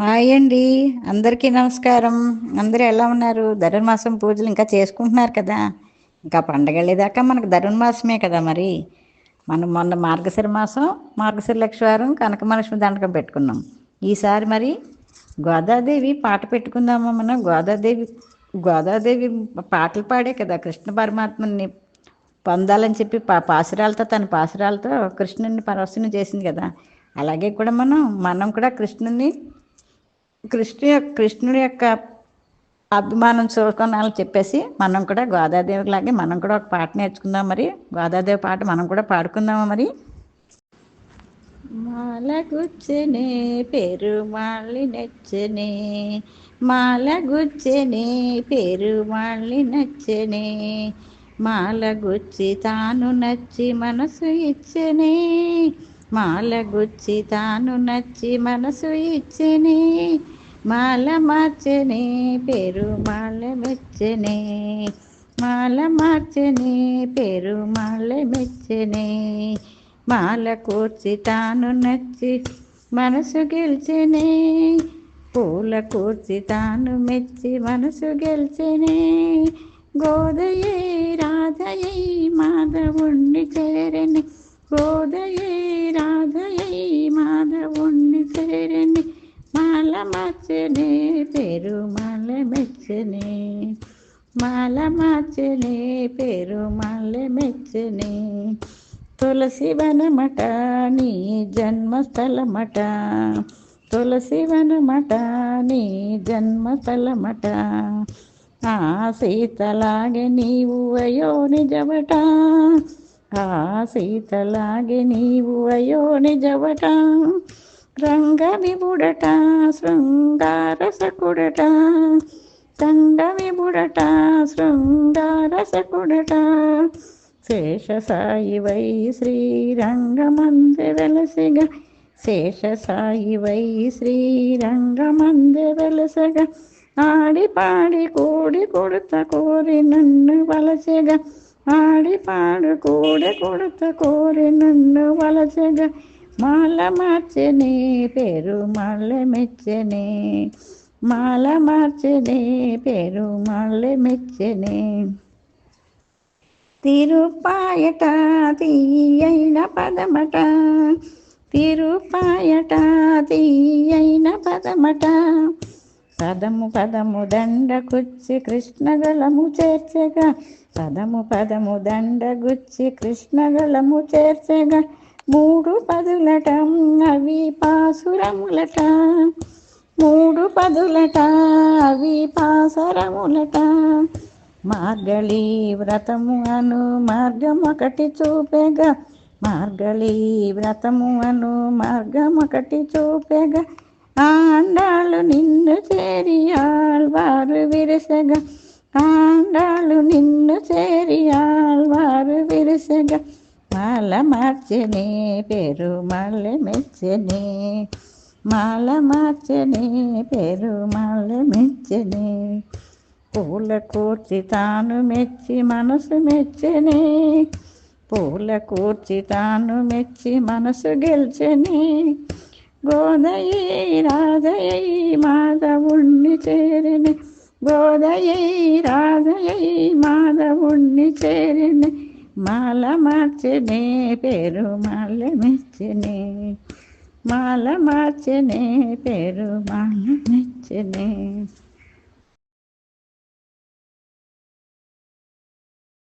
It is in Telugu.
హాయ్ అండి. అందరికీ నమస్కారం. అందరూ ఎలా ఉన్నారు? ధనుర్మాసం పూజలు ఇంకా చేసుకుంటున్నారు కదా. ఇంకా పండగ లేదాకా మనకు ధనుర్మాసమే కదా మరి. మనం మొన్న మార్గశిర మాసం మార్గశిర లక్షవారం కనకమలక్ష్మి దండకం పెట్టుకున్నాం. ఈసారి మరి గోదాదేవి పాట పెట్టుకుందామా మనం? గోదాదేవి గోదాదేవి పాటలు పాడే కదా కృష్ణ పరమాత్మని పొందాలని చెప్పి పా పాసురాలతో తన పాసురాలతో కృష్ణుని పరవశనం చేసింది కదా. అలాగే కూడా మనం మనం కూడా కృష్ణుని కృష్ణు యొక్క కృష్ణుడి యొక్క అభిమానం చూసుకున్నాను చెప్పేసి మనం కూడా గోదాదేవి లాగే మనం కూడా ఒక పాట నేర్చుకుందాం మరి. గోదాదేవి పాట మనం కూడా పాడుకుందామా మరి? మాల గుచ్చనే పెరుమాళ్ళి నచ్చనే. మాల గుచ్చనే పెరుమాళ్ళి నచ్చనే. మాల గుచ్చి తాను నచ్చి మనసు ఇచ్చనే. మాలగుచ్చి తాను నచ్చి మనసు ఇచ్చిని మాల మార్చని పెరుమాళ్ళ మెచ్చని మాల మార్చనే పెరుమాల మెచ్చని మాల కూర్చి తాను నచ్చి మనసు గెలిచిని పూల కూర్చి తాను మెచ్చి మనసు గెలిచిని. గోదయే రాధయ్యే మాధవుణ్ణి చేరని. గోదయే రాధయై మాధవుణ్ణి చేరని మాల మార్చనే పెరుమాల మెచ్చనే మాల మార్చనే పెరుమాల మెచ్చనే తులసి వనమట నీ జన్మస్థలమట. తులసి వనమట నీ జన్మస్థలమట. ఆ సీతలాగే నీవు అయో నిజమట. ఆ సీతలాగే నీవు అయో నిజవట రంగ విబుడట శృంగారసకుడట తండ విబుడట శృంగారసకుడట. శేష సాయి వై శ్రీరంగమంది వెలసిగా శేష సాయి వై శ్రీరంగమంది వెలసగా ఆడి పాడి కూడి కొడుత కోరి నన్ను వలసగా ఆడి పాడు కూడి కొడుత కోరి నన్ను వలసగా మాల మార్చనే పేరు మాల మెచ్చనే మాల మార్చనే పేరు మాల మెచ్చనే తిరుపాయట తీయైన పదమట. తిరుపాయట తీయైన పదమట. పదము పదము దండగుచ్చి కృష్ణగలము చేర్చగా. పదము పదము దండగుచ్చి కృష్ణగలము చేర్చగా. మూడు పదులట అవి పాసురములట. మూడు పదులట అవి పాసరములట. మార్గళి వ్రతము అను మార్గం ఒకటి చూపెగా. మార్గళి వ్రతము అను మార్గం ఒకటి చూపెగా. ఆండాళ్ళు నిన్ను చేరి వారు విరసగా. ఆండాళ్ళు నిన్ను చేరి వారు విరసగా. మాల మార్చనే పేరు మాల మెచ్చనే. మాల మార్చనే పేరు మాల మెచ్చనే. పూల కూర్చి తాను మెచ్చి మనసు మెచ్చనే. పూల కూర్చి తాను మెచ్చి మనసు గెలిచనే. గోదయే రాధయై మాధవుణ్ణి చేరిని. గోదయై రాధయై మాధవుణ్ణి చేరిని. మాల మార్చనే పేరు మాల మెచ్చనే మాల మార్చనే పేరు మాల మెచ్చనే